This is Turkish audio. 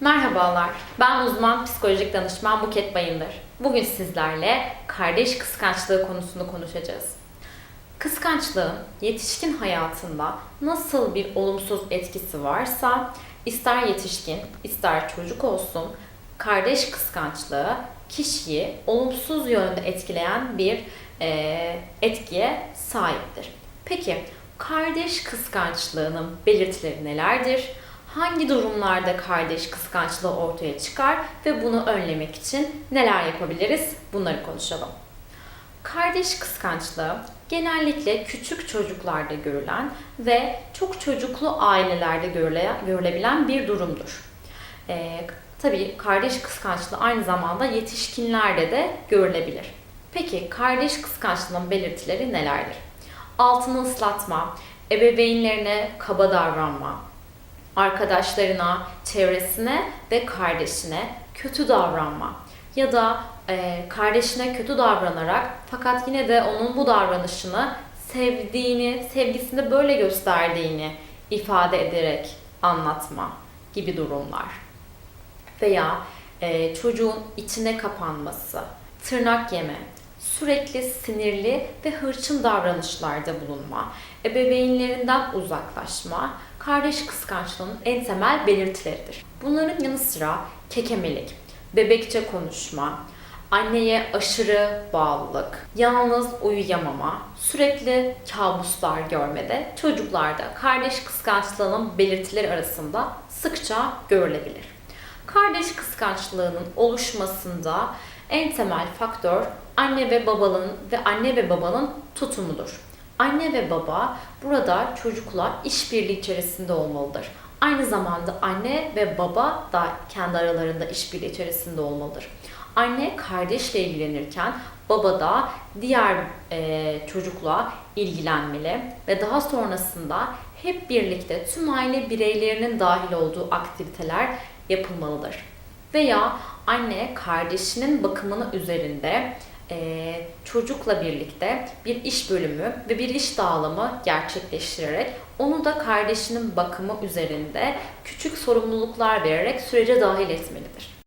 Merhabalar, ben uzman psikolojik danışman Buket Bayındır. Bugün sizlerle kardeş kıskançlığı konusunu konuşacağız. Kıskançlığın yetişkin hayatında nasıl bir olumsuz etkisi varsa, ister yetişkin, ister çocuk olsun, kardeş kıskançlığı kişiyi olumsuz yönde etkileyen bir eee, etkiye sahiptir. Peki, kardeş kıskançlığının belirtileri nelerdir? Hangi durumlarda kardeş kıskançlığı ortaya çıkar ve bunu önlemek için neler yapabiliriz? Bunları konuşalım. Kardeş kıskançlığı genellikle küçük çocuklarda görülen ve çok çocuklu ailelerde görüle, görülebilen bir durumdur. Ee, tabii kardeş kıskançlığı aynı zamanda yetişkinlerde de görülebilir. Peki kardeş kıskançlığının belirtileri nelerdir? Altını ıslatma, ebeveynlerine kaba davranma, arkadaşlarına, çevresine ve kardeşine kötü davranma ya da e, kardeşine kötü davranarak fakat yine de onun bu davranışını sevdiğini, sevgisini böyle gösterdiğini ifade ederek anlatma gibi durumlar. Veya e, çocuğun içine kapanması, tırnak yeme, sürekli sinirli ve hırçın davranışlarda bulunma, ebeveynlerinden uzaklaşma, kardeş kıskançlığının en temel belirtileridir. Bunların yanı sıra kekemelik, bebekçe konuşma, anneye aşırı bağlılık, yalnız uyuyamama, sürekli kabuslar görmede çocuklarda kardeş kıskançlığının belirtileri arasında sıkça görülebilir. Kardeş kıskançlığının oluşmasında en temel faktör anne ve babanın ve anne ve babanın tutumudur. Anne ve baba burada çocukla işbirliği içerisinde olmalıdır. Aynı zamanda anne ve baba da kendi aralarında işbirliği içerisinde olmalıdır. Anne kardeşle ilgilenirken baba da diğer e, çocukla ilgilenmeli ve daha sonrasında hep birlikte tüm aile bireylerinin dahil olduğu aktiviteler yapılmalıdır. Veya anne kardeşinin bakımını üzerinde e, çocukla birlikte bir iş bölümü ve bir iş dağılımı gerçekleştirerek onu da kardeşinin bakımı üzerinde küçük sorumluluklar vererek sürece dahil etmelidir.